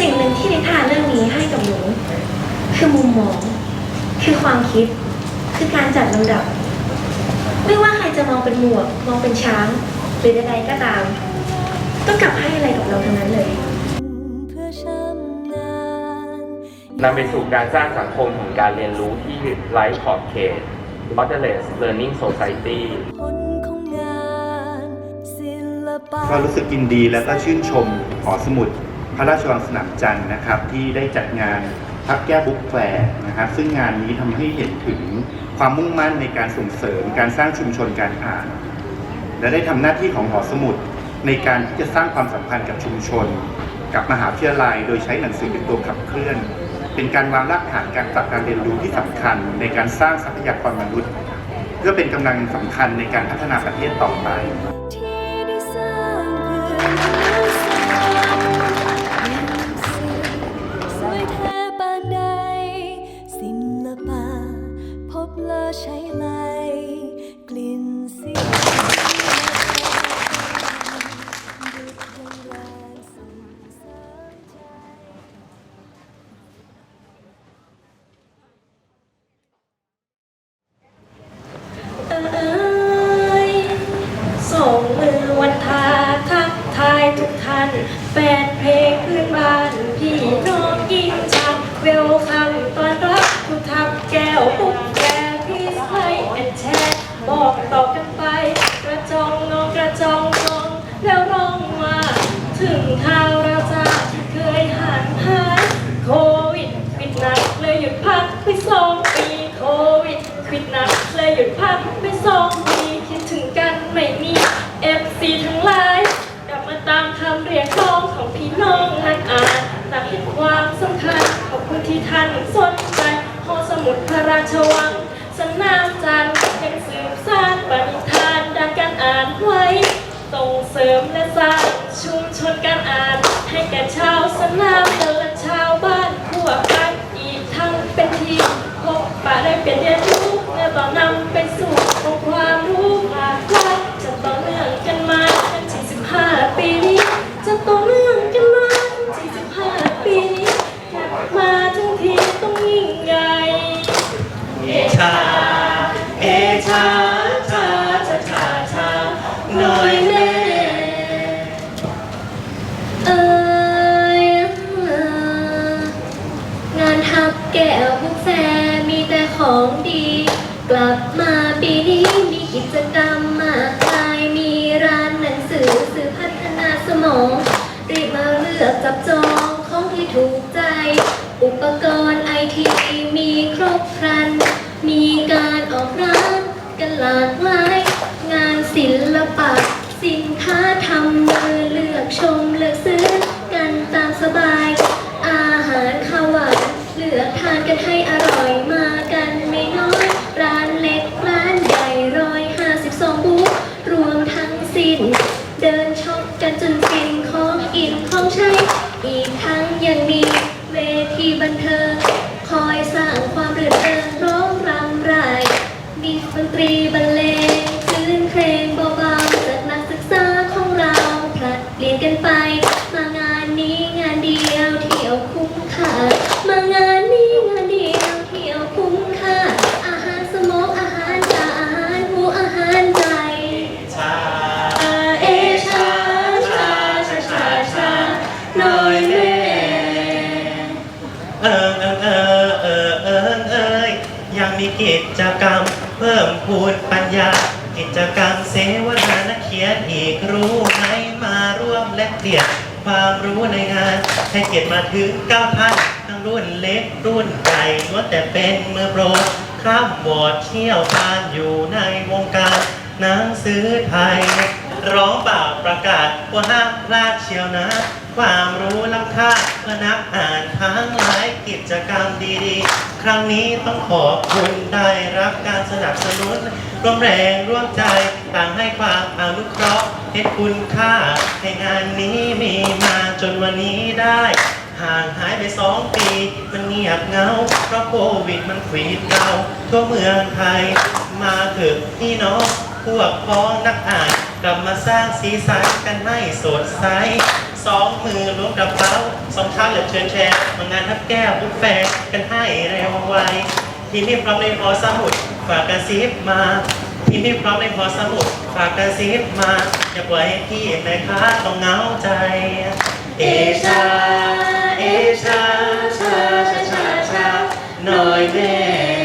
สิ่งหนึ่งที่นิทานเรื่องนี้ให้กับหนูคือมุมมอง คือความคิด คือการจัดลำดับ ไม่ว่าใครจะมองเป็นหมวก มองเป็นช้าง หรือใดๆก็ตามต้องกลับให้อะไรกับเราทั้งนั้นเลยนำไปสู่การสร้างสังคมของการเรียนรู้ที่ไร้ขอบเขต borderless learning society ก็รู้สึกกินดีและก็ชื่นชมหอสมุด พระราชวังสนามจันทร์นะครับ ที่ได้จัดงานพับแก้บุ๊กแฟร์นะครับซึ่งงานนี้ทำให้เห็นถึงความมุ่งมั่นในการส่งเสริมการสร้างชุมชนการอ่าน และได้ทำหน้าที่ของหอสมุดในการที่จะสร้างความสัมพันธ์กับชุมชน กับมหาวิทยาลัย โดยใช้หนังสือเป็นตัวขับเคลื่อน เป็นการวางรากฐานการปรับการเรียนรู้ที่สำคัญ ในการสร้างทรัพยากรมนุษย์ เพื่อเป็นกำลังสำคัญในการพัฒนาประเทศต่อไป ถึงข่าวเราจะเคยหันหายโควิดปิดหนักเลยหยุดพักไปสองปีโควิดปิดหนักเลยหยุดพักไปสองปีคิดถึงกันไม่มี FC ทั้งหลายกลับมาตามคำเรียกร้องของพี่น้องนักอ่านต่างเห็นความสำคัญขอบคุณที่ท่านสนใจหอสมุดพระราชวังสนามจันทร์ยังสืบสานปณิธานด้านการอ่านไว้ส่งเสริมและสร้างานให้แก่ชาวสนามและชาวบ้านทั่วไปอีกทั้งเป็นทีมพบปะได้เปลี่ยนเรียนรู้และต่อนำไปสู่องค์ความรู้หลากหลายจะต่อเนื่องกันมาจน45 ปีนี้จะต่อเนื่อง กลับมาปีนี้มีกิจกรรมมากมายมีร้านหนังสือสื่อพัฒนาสมอง รีบมาเลือกจับจองของที่ถูกใจ อุปกรณ์ไอทีมีครบครัน มีการออกร้านกันหลากหลาย งานศิลปะ สินค้าทำมือเลือกชมเลือกซื้อกันตามสบาย อาหารข้าวหวานเลือกทานกันให้อร่อย กันจนฟินของกินของใช้ อีกทั้งยังมีเวทีบันเทิง กิจกรรม เพิ่มพูนปัญญา กิจกรรมเสวนานักเขียนอีกรู้ให้มาร่วมและเปลี่ยนความรู้ในงานให้เกียรติมาถึงเก้าท่านทั้งรุ่นเล็กรุ่นใหญ่ล้วนแต่เป็นมือโปรข้ามวอร์ดเชี่ยวชาญอยู่ในวงการหนังสือไทย ร้องเปล่าประกาศว่าห้ามพลาดเชียวนะ ความรู้ล้ำค่าเพื่อนักอ่านทั้งหลายกิจกรรมดีๆ ครั้งนี้ต้องขอบคุณได้รับการสนับสนุน ร่วมแรงร่วมใจต่างให้ความอนุเคราะห์ให้คุณค่าให้งานนี้มีมาจนวันนี้ได้ ห่างหายไปสองปี มันเงียบเงา เพราะโควิดมันขีดเราทั่วเมืองไทย มาเถอะพี่น้องพวกพ้องนักอ่าน ลับมาสร้างสีสันกันให้สดใสสองมือล้วงกระเป๋าสองเท้าเหลือเชิญแชร์มางานทับแก้วบุฟเฟ่กันให้เร็วไวที่ไม่พร้อมในพอสมุดฝากกระซิบมาที่ไม่พร้อมในพอสมุดฝากกระซิบมาอย่าปล่อยให้พี่แม่ค้าต้องเหงาใจ เอชา เอชาชาชาชาชาหน่อยแม่